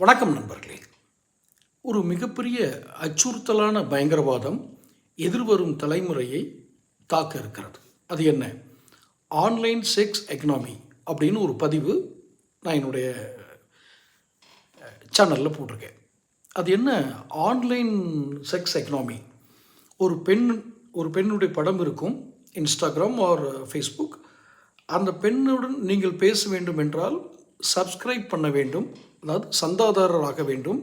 வணக்கம் நண்பர்களே. ஒரு மிகப்பெரிய அச்சுறுத்தலான பயங்கரவாதம் எதிர்வரும் தலைமுறையை தாக்க இருக்கிறது. அது என்ன? ஆன்லைன் செக்ஸ் எக்கனாமி அப்படின்னு ஒரு பதிவு நான் என்னுடைய சேனலில் போட்டிருக்கேன். அது என்ன? Online sex economy. ஒரு பெண் ஒரு பெண்ணுடைய படம் இருக்கும் இன்ஸ்டாகிராம் ஆர் ஃபேஸ்புக். அந்த பெண்ணுடன் நீங்கள் பேச வேண்டும் என்றால் சப்ஸ்கிரைப் பண்ண வேண்டும். அதாவது சந்தாதாரராக வேண்டும்.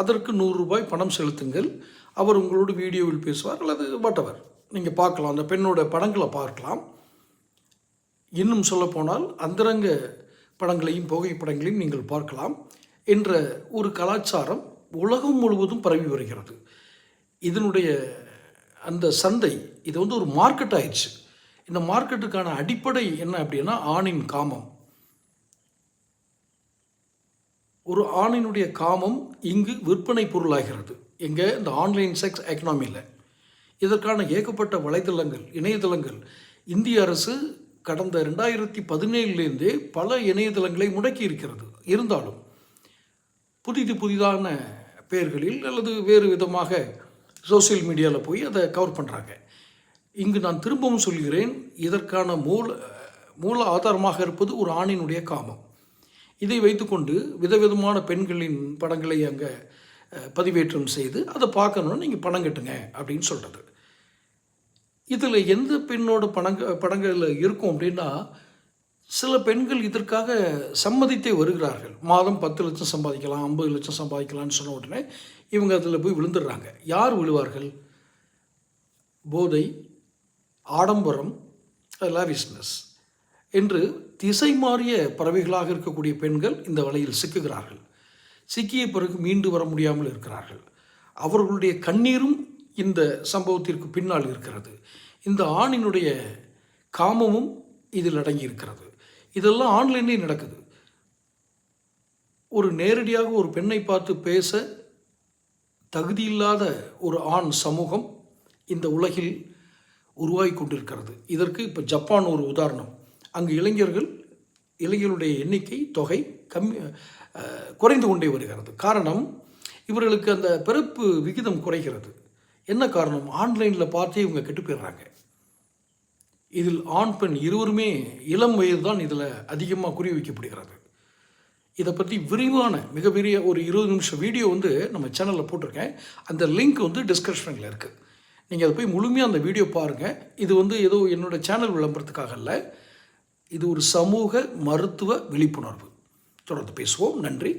அதற்கு நூறு ரூபாய் பணம் செலுத்துங்கள். அவர் உங்களோட வீடியோவில் பேசுவார் அல்லது வாட்டவர் நீங்கள் பார்க்கலாம். அந்த பெண்ணோட படங்களை பார்க்கலாம். இன்னும் சொல்லப்போனால் அந்தரங்க படங்களையும் புகைப்படங்களையும் நீங்கள் பார்க்கலாம் என்ற ஒரு கலாச்சாரம் உலகம் முழுவதும் பரவி வருகிறது. இதனுடைய அந்த சந்தை இது வந்து ஒரு மார்க்கெட் ஆயிடுச்சு. இந்த மார்க்கெட்டுக்கான அடிப்படை என்ன அப்படின்னா ஆணின் காமம். ஒரு ஆணினுடைய காமம் இங்கு விற்பனை பொருளாகிறது. எங்கே? இந்த ஆன்லைன் செக்ஸ் எக்கனாமியில் இதற்கான ஏகப்பட்ட வலைதளங்கள் இணையதளங்கள். இந்திய அரசு கடந்த ரெண்டாயிரத்தி பதினேழுலேருந்தே பல இணையதளங்களை முடக்கி இருக்கிறது இருந்தாலும் புதிது புதிதான பெயர்களில் அல்லது வேறு விதமாக சோஷியல் மீடியாவில் போய் அதை கவர் பண்ணுறாங்க இங்கு நான் திரும்பவும் சொல்கிறேன் இதற்கான மூல மூல ஆதாரமாக இருப்பது ஒரு ஆணினுடைய காமம். இதை வைத்துக்கொண்டு விதவிதமான பெண்களின் படங்களை அங்கே பதிவேற்றம் செய்து அதை பார்க்கணுன்னா நீங்கள் பணம் கட்டுங்க அப்படின்னு சொல்கிறது இதில் எந்த பெண்ணோட படங்க படங்கள் இருக்கும் அப்படின்னா சில பெண்கள் இதற்காக சம்மதித்தே வருகிறார்கள். மாதம் பத்து லட்சம் சம்பாதிக்கலாம் ஐம்பது லட்சம் சம்பாதிக்கலாம்னு சொன்ன உடனே இவங்க அதில் போய் விழுந்துடுறாங்க. யார் விழுவார்கள்? போதை ஆடம்பரம் லாவிஸ்னஸ். என்று திசை மாறிய பறவைகளாக இருக்கக்கூடிய பெண்கள் இந்த வலையில் சிக்குகிறார்கள். சிக்கிய பிறகு மீண்டு வர முடியாமல் இருக்கிறார்கள். அவர்களுடைய கண்ணீரும் இந்த சம்பவத்திற்கு பின்னால் இருக்கிறது. இந்த ஆணினுடைய காமமும் இதில் அடங்கி இருக்கிறது. இதெல்லாம் ஆன்லைன்லேயே நடக்குது. ஒரு நேரடியாக ஒரு பெண்ணை பார்த்து பேச தகுதியில்லாத ஒரு ஆண் சமூகம் இந்த உலகில் உருவாகி கொண்டிருக்கிறது. இதற்கு இப்போ ஜப்பான் ஒரு உதாரணம். அங்கு இளைஞர்கள் இளைஞர்களுடைய எண்ணிக்கை தொகை கம்மி குறைந்து கொண்டே வருகிறது. காரணம் இவர்களுக்கு அந்த பிறப்பு விகிதம் குறைகிறது. என்ன காரணம்? ஆன்லைனில் பார்த்தே இவங்க கெட்டு போயிடுறாங்க. இதில் ஆண் பெண் இருவருமே இளம் வயது தான் இதில் அதிகமாக குறி வைக்கப்படுகிறது. இதை பற்றி விரிவான மிகப்பெரிய ஒரு இருபது நிமிஷம் வீடியோ வந்து நம்ம சேனலில் போட்டிருக்கேன். அந்த லிங்க் வந்து டிஸ்கிரிப்ஷனில் இருக்குது நீங்கள் அதை போய் முழுமையாக அந்த வீடியோ பாருங்கள் இது வந்து ஏதோ என்னோட சேனல் விளம்பரத்துக்காக இல்லை இது ஒரு சமூக மருத்துவ விழிப்புணர்வு. தொடர்ந்து பேசுவோம். நன்றி.